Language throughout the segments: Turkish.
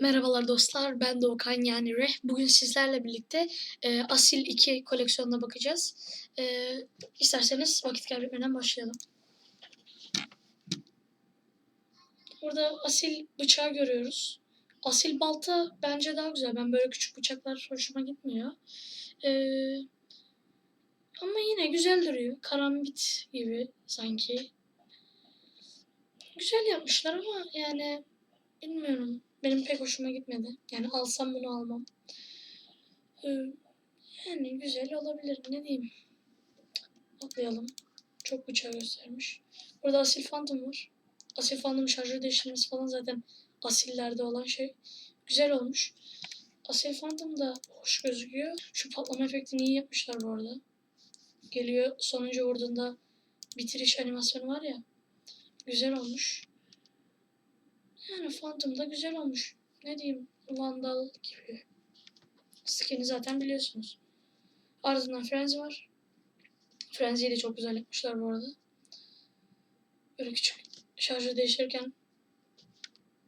Merhabalar dostlar, ben Doğukan yani Reh. Bugün sizlerle birlikte e, Asil 2 koleksiyonuna bakacağız. E, isterseniz vakit kaybetmeden başlayalım. Burada asil bıçağı görüyoruz. Asil balta bence daha güzel. Ben böyle küçük bıçaklar hoşuma gitmiyor. E, ama yine güzel duruyor. Karambit gibi sanki. Güzel yapmışlar ama yani bilmiyorum. Benim pek hoşuma gitmedi. Yani alsam bunu almam. Ee, yani güzel olabilir. Ne diyeyim. Atlayalım. Çok bıçağı göstermiş. Burada Asil Phantom var. Asil Phantom şarjör değiştirmesi falan zaten asillerde olan şey. Güzel olmuş. Asil Phantom da hoş gözüküyor. Şu patlama efektini iyi yapmışlar bu arada. Geliyor sonuncu vurduğunda bitiriş animasyonu var ya. Güzel olmuş. Phantom da güzel olmuş. Ne diyeyim? Vandal gibi. Skin'i zaten biliyorsunuz. Ardından Frenzy var. Frenzy'yi de çok güzel yapmışlar bu arada. Böyle küçük şarjı değiştirirken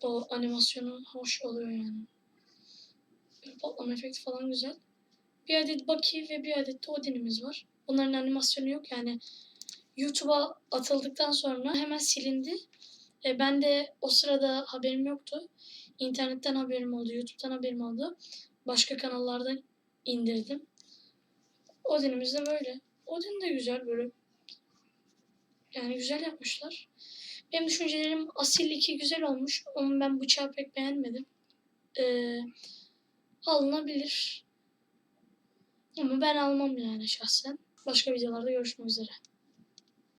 o animasyonu hoş oluyor yani. Böyle patlama efekti falan güzel. Bir adet Bucky ve bir adet de Odin'imiz var. Bunların animasyonu yok yani. YouTube'a atıldıktan sonra hemen silindi. E, ben de o sırada haberim yoktu. İnternetten haberim oldu, YouTube'dan haberim oldu. Başka kanallardan indirdim. Odin'imiz de böyle. Odin de güzel böyle. Yani güzel yapmışlar. Benim düşüncelerim Asil 2 güzel olmuş. Ama ben bıçağı pek beğenmedim. Ee, alınabilir. Ama ben almam yani şahsen. Başka videolarda görüşmek üzere.